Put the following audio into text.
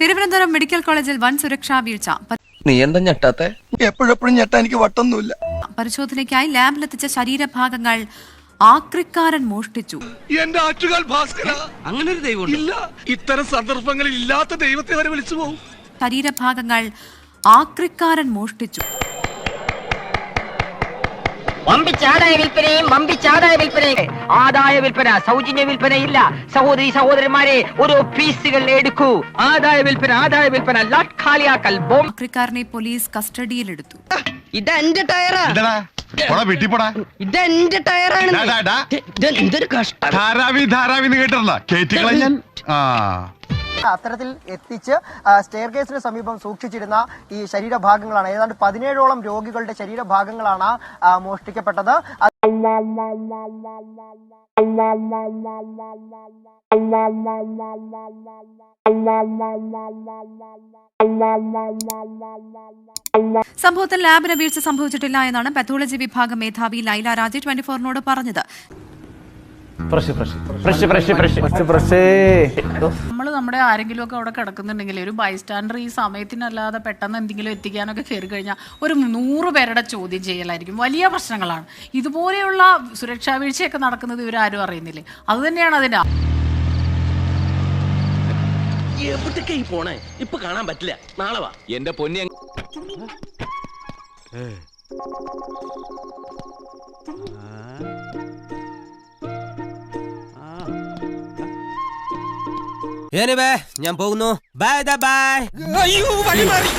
Thiruvananthapuram medical കോളേജിൽ വൻ സുരക്ഷാ വീഴ്ച. നീ എന്താ ഞെട്ടാത്തെ? എപ്പോഴെപ്പോഴും ഞെട്ടാ എനിക്ക് വട്ടൊന്നുമില്ല. പരിശോധനയ്ക്കായി ലാബിലെത്തിച്ച ശരീരഭാഗങ്ങൾ ആക്രിക്കാരൻ മോഷ്ടിച്ചു. എന്റെ ആറ്റുകാൽ ഭാസ്കര. അങ്ങനെ ഒരു ദൈവം ഇല്ല ഇത്തരം സന്ദർഭങ്ങളിൽ ഇല്ലാത്ത ദൈവത്തെ വരെ വിളിച്ചു പോകും ശരീരഭാഗങ്ങൾ ആക്രിക്കാരൻ മോഷ്ടിച്ചു. വമ്പിച്ച ആദായ വിൽപ്പനയും വമ്പിച്ച ആദായ വിൽപ്പനയും. ആദായ വിൽപ്പന സൗജന്യ വിൽപ്പനയില്ല. സഹോദരി സഹോദരന്മാരെ ഓരോ പീസുകൾ എടുക്കൂ. ആദായ വിൽപ്പന ആദായ വിൽപ്പന ലാട്ട് ഖാലിയാക്കൽ ബോംബ്. ആക്രിക്കാരനെ പോലീസ് കസ്റ്റഡിയിലെടുത്തു. ഇതെന്റെ ടയറാ. ഇതെന്റെ ടയറാണ് ഇതൊരു. കഷ്ടം. ധാരാവി ധാരാവി കേട്ടിട്ടുള്ള ഞാൻ ആ. അത്തരത്തിൽ എത്തിച്ച് സ്റ്റെയർ കേസിന് സമീപം സൂക്ഷിച്ചിരുന്ന ഈ ശരീരഭാഗങ്ങളാണ്. ഏതാണ്ട് പതിനേഴോളം രോഗികളുടെ ശരീരഭാഗങ്ങളാണ് മോഷ്ടിക്കപ്പെട്ടത്. സംഭവത്തിൽ ലാബിന് വീഴ്ച സംഭവിച്ചിട്ടില്ല എന്നാണ് പത്തോളജി വിഭാഗം മേധാവി ലൈല രാജി ട്വന്റി ഫോറിനോട് പറഞ്ഞത്. നമ്മൾ നമ്മുടെ ആരെങ്കിലും ഒക്കെ അവിടെ കിടക്കുന്നുണ്ടെങ്കിൽ ഒരു ബൈസ്റ്റാൻഡർ ഈ സമയത്തിനല്ലാതെ പെട്ടെന്ന് എന്തെങ്കിലും എത്തിക്കാനൊക്കെ കയറി കഴിഞ്ഞാൽ ഒരു നൂറ് പേരുടെ ചോദ്യം ചെയ്യലായിരിക്കും. വലിയ പ്രശ്നങ്ങളാണ്. ഇതുപോലെയുള്ള സുരക്ഷാ വീഴ്ചയൊക്കെ നടക്കുന്നത് ഇവരാരും അറിയുന്നില്ലേ? അത് തന്നെയാണ് എവിടേക്കാ ഈ പോണേ? ഇപ്പൊ കാണാൻ പറ്റില്ല. നാളെ വാ. എന്റെ പൊന്നി ഞാൻ പോകുന്നു. ബൈ ബൈ അയ്യോ വഴി മാറി